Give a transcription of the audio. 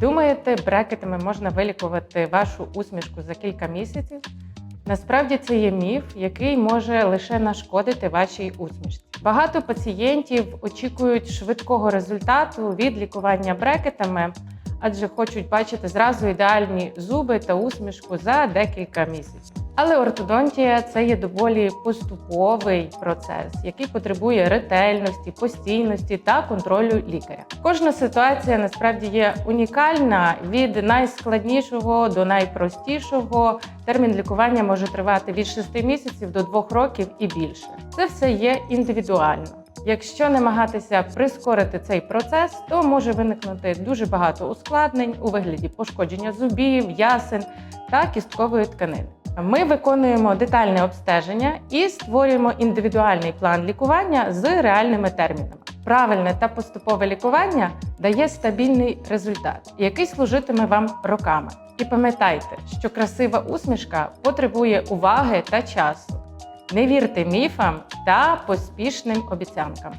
Думаєте, брекетами можна вилікувати вашу усмішку за кілька місяців? Насправді це є міф, який може лише нашкодити вашій усмішці. Багато пацієнтів очікують швидкого результату від лікування брекетами, адже хочуть бачити зразу ідеальні зуби та усмішку за декілька місяців. Але ортодонтія це є доволі поступовий процес, який потребує ретельності, постійності та контролю лікаря. Кожна ситуація насправді є унікальна від найскладнішого до найпростішого. Термін лікування може тривати від 6 місяців до 2 років і більше. Це все є індивідуально. Якщо намагатися прискорити цей процес, то може виникнути дуже багато ускладнень у вигляді пошкодження зубів, ясен та кісткової тканини. Ми виконуємо детальне обстеження і створюємо індивідуальний план лікування з реальними термінами. Правильне та поступове лікування дає стабільний результат, який служитиме вам роками. І пам'ятайте, що красива усмішка потребує уваги та часу. Не вірте міфам та поспішним обіцянкам.